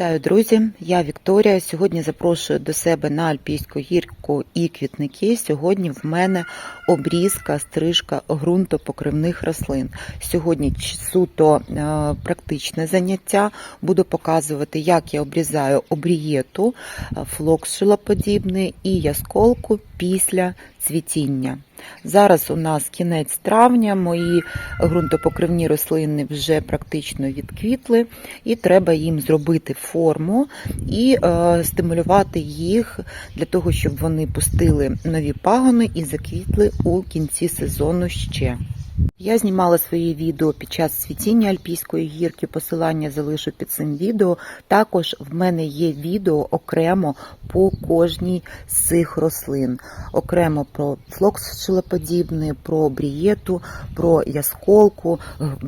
Вітаю, друзі! Я Вікторія. Сьогодні запрошую до себе на Альпійську гірку і квітники. Сьогодні в мене обрізка, стрижка ґрунтопокривних рослин. Сьогодні суто е, практичне заняття. Буду показувати, як я обрізаю обрієту, е, флокс і ясколку після цвітіння. Зараз у нас кінець травня, мої ґрунтопокривні рослини вже практично відквітли, і треба їм зробити форму і е, стимулювати їх для того, щоб вони пустили нові пагони і заквітли у кінці сезону ще. Я знімала свої відео під час цвітіння Альпійської гірки. Посилання залишу під цим відео. Також в мене є відео окремо по кожній з цих рослин. Окремо про флокс шилоподібний, про брієту, про ясколку,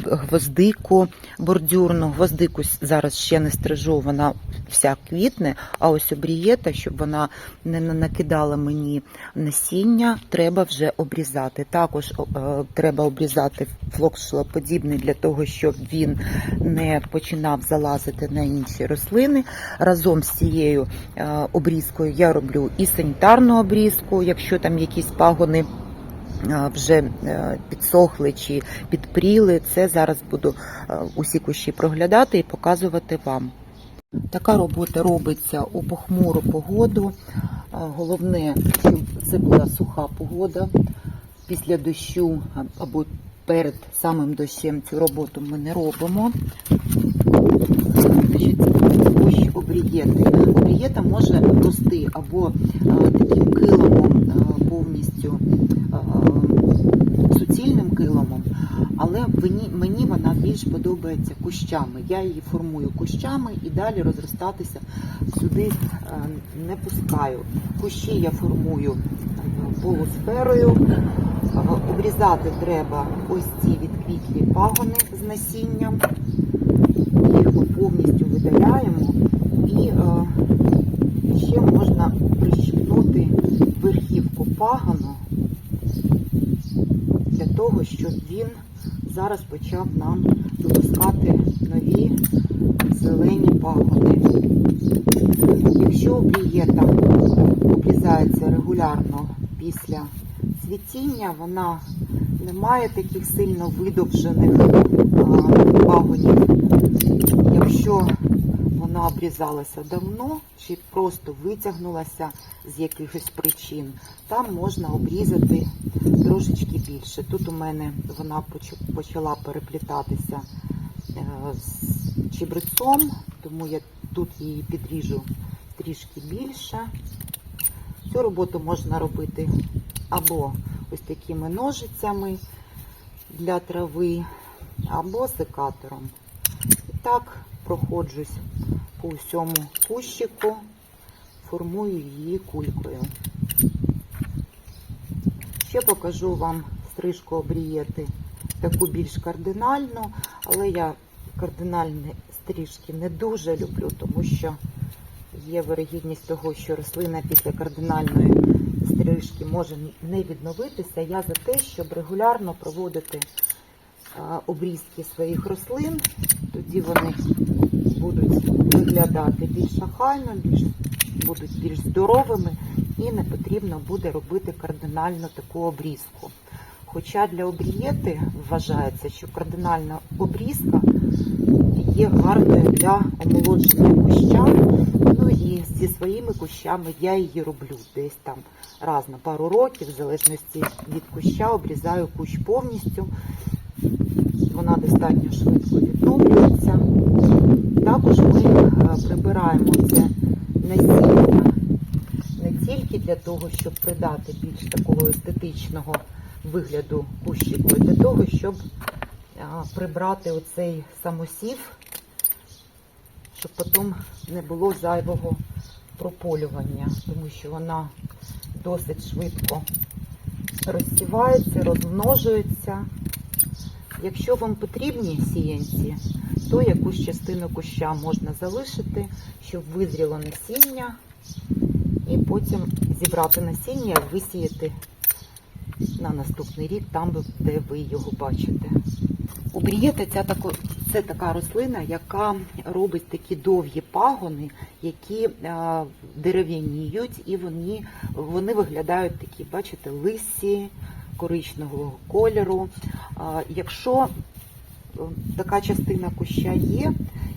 гвоздику бордюрну. Гвоздику зараз ще не стрижу, вона вся квітне. А ось обрієта, щоб вона не накидала мені насіння, треба вже обрізати. Також е, треба обрізати флокс шилоподібний для того, щоб він не починав залазити на інші рослини. Разом з цією е, обрізкою я роблю і санітарну обрізку, якщо там якісь пагони. е, Вже е, підсохли чи підпріли, це зараз буду усі кущі проглядати і показувати вам. Така робота робиться у похмуру погоду. Головне, щоб це була суха погода. Після дощу або перед самим дощем цю роботу ми не робимо. Обрієта може рости або таким килимом е, повністю суцільним килимом, але мені, вона більш подобається кущами. Я її формую кущами і далі розростатися сюди не пускаю. Кущі я формую полусферою. Е, Обрізати треба ось ці відквітлі пагони з насінням. Їх ми повністю видаляємо і е, ще можна прищіпнути верхівку пагану для того, щоб він зараз почав нам випускати нові зелені пагони. Якщо обрієта обрізається регулярно після цвітіння, вона не має таких сильно видовжених пагонів. Якщо вона обрізалася давно чи просто витягнулася з якихось причин, там можна обрізати трошечки більше. Тут у мене вона почала переплітатися е, з чебрецом, тому я тут її підріжу трішки більше. Цю роботу можна робити або ось такими ножицями для трави, або секатором. І так проходжусь по всьому кущику, формую її кулькою. Ще покажу вам стрижку обрієти таку більш кардинальну, але я кардинальні стрижки не дуже люблю, тому що є вирогідність того, що рослина після кардинальної стрижки може не відновитися. Я за те, щоб регулярно проводити обрізки своїх рослин, тоді вони будуть виглядати більш охайно, більш, будуть більш здоровими і не потрібно буде робити кардинально таку обрізку. Хоча для обрієти вважається, що кардинальна обрізка є гарною для омолодження куща. І зі своїми кущами я її роблю десь там раз на пару років, в залежності від куща, обрізаю кущ повністю. Вона достатньо швидко відновлюється. Також ми е, прибираємо це насіння не тільки для того, щоб придати більш такого естетичного вигляду кущику, а для того, щоб прибрати оцей самосів, щоб потім не було зайвого прополювання, тому що вона досить швидко розсівається, розмножується. Якщо вам потрібні сіянці, то якусь частину куща можна залишити, щоб визріло насіння, і потім зібрати насіння і висіяти на наступний рік там, де ви його бачите. У брієта ця Це така рослина, яка робить такі довгі пагони, які е, дерев'яніють, і вони, вони виглядають такі, бачите, лисі коричневого кольору. Якщо е, така частина куща є,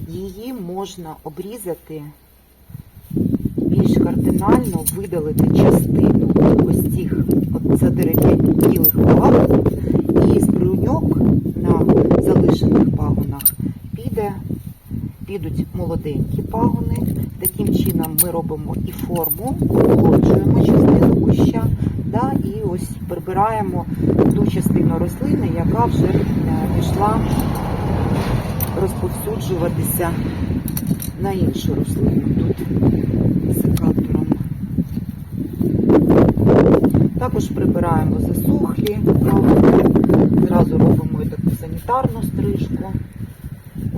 її можна обрізати більш кардинально, видалити частину ось цих от задерев'янілих пагон, і з бруньок на залишених піде, підуть молоденькі пагони. Таким чином ми робимо і форму, охолоджуємо частину куща, да, і ось прибираємо ту частину рослини, яка вже е, пішла розповсюджуватися на іншу рослину тут секатором. Також прибираємо пагони, зразу робимо таку санітарну стрижку.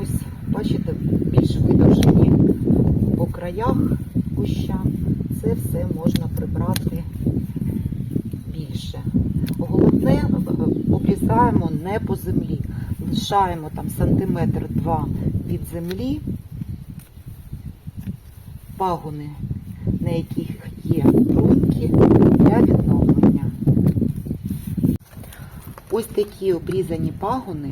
Ось, бачите, більш видовжені по краях куща. Це все можна прибрати більше. Головне, обрізаємо не по землі. Лишаємо там сантиметр-два від землі пагони, на яких є бруньки для відновлення. Ось такі обрізані пагони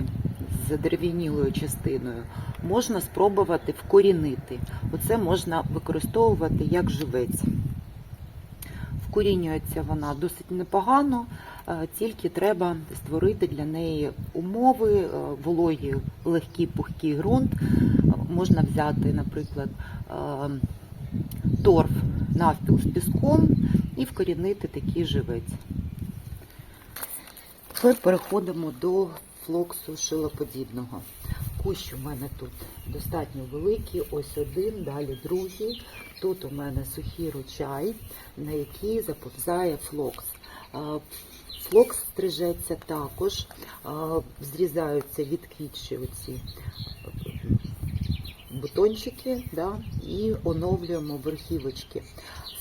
з задерев'янілою частиною можна спробувати вкорінити. Оце можна використовувати як живець. Вкорінюється вона досить непогано, е, тільки треба створити для неї умови, е, вологі, легкий, пухкий ґрунт. Можна взяти, наприклад, е, торф навпіл з піском і вкорінити такий живець. Тепер переходимо до флоксу шилоподібного. Кущ у мене тут достатньо великий, ось один, далі другий. Тут у мене сухий ручай, на який заповзає флокс. Флокс стрижеться також, зрізаються зрізаються відквітші оці бутончики да, і оновлюємо верхівочки.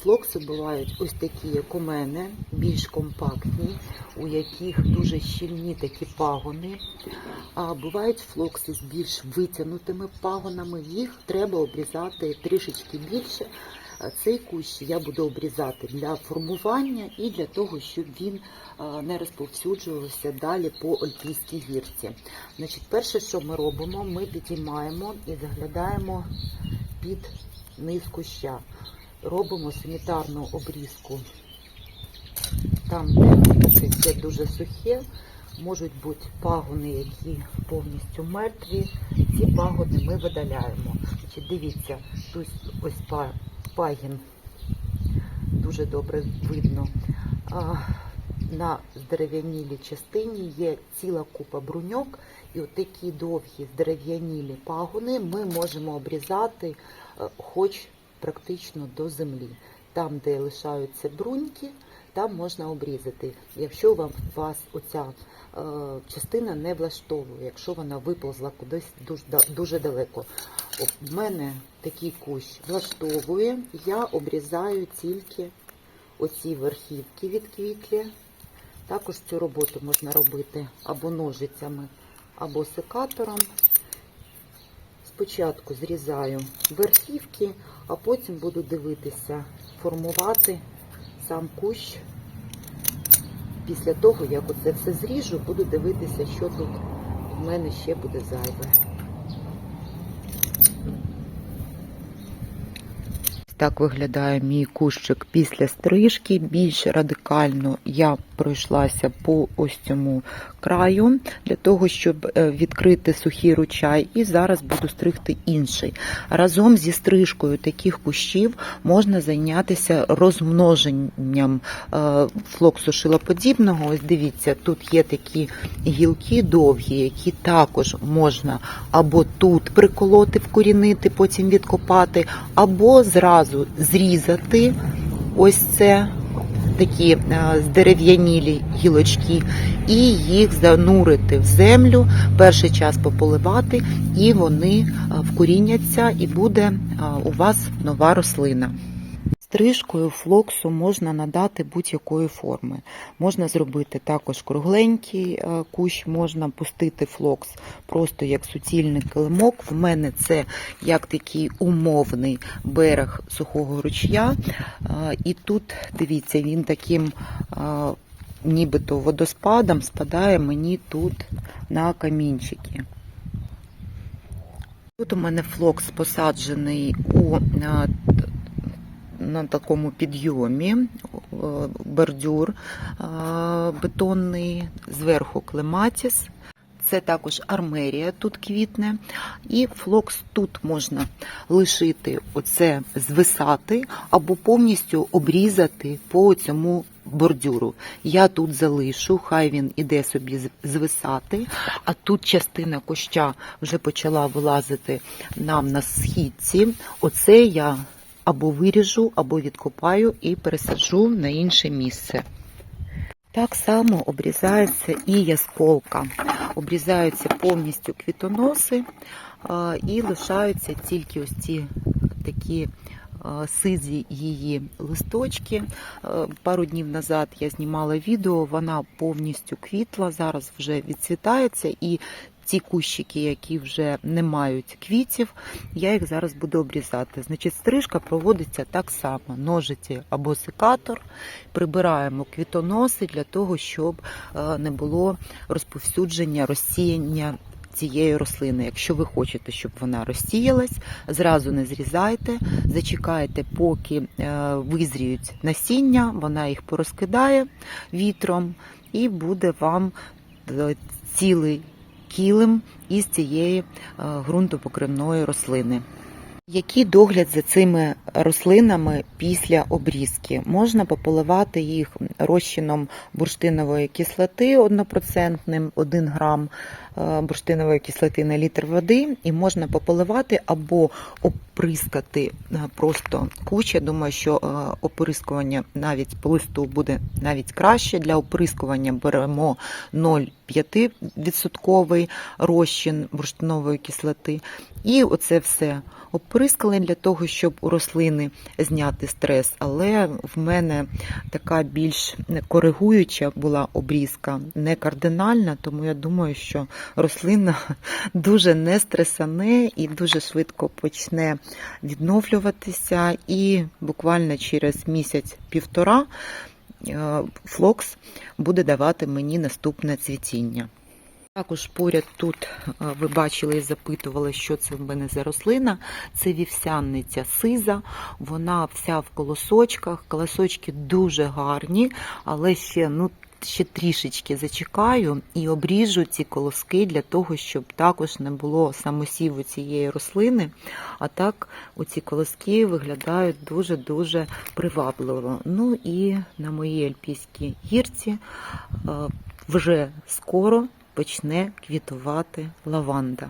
Флокси бувають ось такі, як у мене, більш компактні, у яких дуже щільні такі пагони. А бувають флокси з більш витягнутими пагонами, їх треба обрізати трішечки більше. Цей кущ я буду обрізати для формування і для того, щоб він не розповсюджувався далі по Ольпійській гірці. Значить, перше, що ми робимо, ми підіймаємо і заглядаємо під низ куща. Робимо санітарну обрізку там, де все дуже сухе, можуть бути пагони, які повністю мертві. Ці пагони ми видаляємо. Дивіться, тут ось пагін дуже добре видно. На здерев'янілій частині є ціла купа бруньок, і отакі довгі здерев'янілі пагони ми можемо обрізати е, хоч практично до землі. Там, де лишаються бруньки, там можна обрізати. Якщо вам вас оця е, частина не влаштовує, якщо вона виповзла кудись дуже, дуже далеко. В мене такий кущ влаштовує, я обрізаю тільки оці верхівки від квітлі. Також цю роботу можна робити або ножицями, або секатором. Спочатку зрізаю верхівки, а потім буду дивитися, формувати сам кущ. Після того, як оце все зріжу, буду дивитися, що тут в мене ще буде зайве. Так виглядає мій кущик після стрижки. Більш радикально я пройшлася по ось цьому краю для того, щоб е, відкрити сухий ручай, і зараз буду стригти інший. Разом зі стрижкою таких кущів можна зайнятися розмноженням е, флоксу шилоподібного. Ось дивіться, тут є такі гілки довгі, які також можна або тут приколоти, вкорінити, потім відкопати, або зразу зрізати ось це такі е, здерев'янілі гілочки, і їх занурити в землю, перший час пополивати, і вони е, вкоріняться, і буде е, у вас нова рослина. Стрижкою флоксу можна надати будь-якої форми. Можна зробити також кругленький е, кущ, можна пустити флокс просто як суцільний килимок. В мене це як такий умовний берег сухого ручя. Е, І тут, дивіться, він таким е, нібито водоспадом спадає мені тут на камінчики. Тут у мене флокс посаджений у на, такому підйомі, е, бордюр е, бетонний, зверху клематіс. Це також армерія тут квітне. І флокс тут можна лишити оце звисати або повністю обрізати по цьому бордюру. Я тут залишу, хай він іде собі звисати, а тут частина куща вже почала вилазити нам на східці. Оце я або виріжу, або відкопаю і пересаджу на інше місце. Так само обрізається і ясколка. Обрізаються повністю квітоноси і лишаються тільки ось ці такі а, сизі її листочки. Е, Пару днів назад я знімала відео, вона повністю квітла, зараз вже відцвітається і ці кущики, які вже не мають квітів, я їх зараз буду обрізати. Значить, стрижка проводиться так само: ножиці або секатор. Прибираємо квітоноси для того, щоб е, не було розповсюдження, розсіяння цієї рослини. Якщо ви хочете, щоб вона розсіялась, зразу не зрізайте, зачекайте, поки е, визріють насіння, вона їх порозкидає вітром, і буде вам е, цілий кілем із цієї е, ґрунтопокривної рослини. Який догляд за цими рослинами після обрізки? Можна пополивати їх розчином бурштинової кислоти однопроцентним, 1 грам бурштинової кислоти на літр води, і можна пополивати або оприскати е, просто куча. Думаю, що е, оприскування навіть по буде навіть краще. Для оприскування беремо 0,5% розчин бурштинової кислоти. І оце все оприскали для того, щоб у рослини зняти стрес. Але в мене така більш коригуюча була обрізка, не кардинальна, тому я думаю, що рослина дуже не стресане і дуже швидко почне відновлюватися. І буквально через місяць-півтора е, флокс буде давати мені наступне цвітіння. Також поряд тут е, ви бачили і запитували, що це в мене за рослина. Це вівсянниця сиза, вона вся в колосочках. Колосочки дуже гарні, але ще ну. Ще трішечки зачекаю і обріжу ці колоски для того, щоб також не було самосіву цієї рослини. А так оці колоски виглядають дуже-дуже привабливо. Ну і на моїй альпійській гірці е, вже скоро почне квітувати лаванда.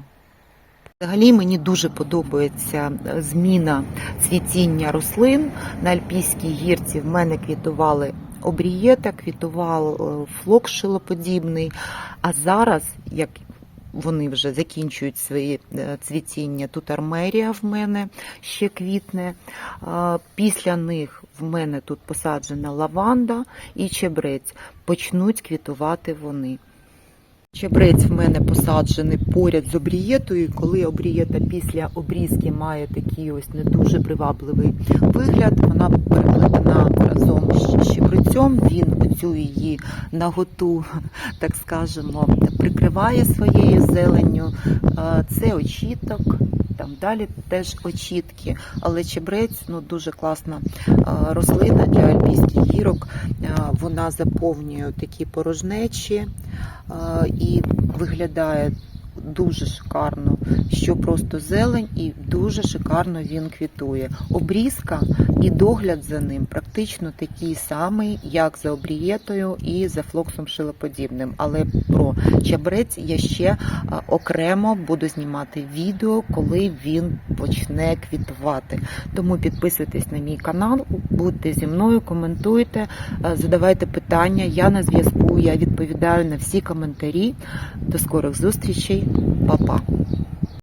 Взагалі мені дуже подобається зміна цвітіння рослин. На Альпійській гірці в мене квітували обрієта, квітував е, флок шилоподібний. А зараз, як вони вже закінчують своє е, цвітіння, тут армерія в мене ще квітне. Після них в мене тут посаджена лаванда і чебрець. Почнуть квітувати вони. Чебрець в мене посаджений поряд з обрієтою. Коли обрієта після обрізки має такий ось не дуже привабливий вигляд, вона з. Він оцю її наготу, так скажемо, прикриває своєю зеленню. Це очіток. Там далі теж очітки, але чебрець ну дуже класна рослина для альпійських гірок. Вона заповнює такі порожнечі і виглядає дуже шикарно, що просто зелень, і дуже шикарно він квітує. Обрізка і догляд за ним практично такий самий, як за обрієтою і за флоксом шилоподібним. Але про чабрець я ще окремо буду знімати відео, коли він почне квітувати. Тому підписуйтесь на мій канал, будьте зі мною, коментуйте, задавайте питання. Я на зв'язку, я відповідаю на всі коментарі. До скорих зустрічей, 爸爸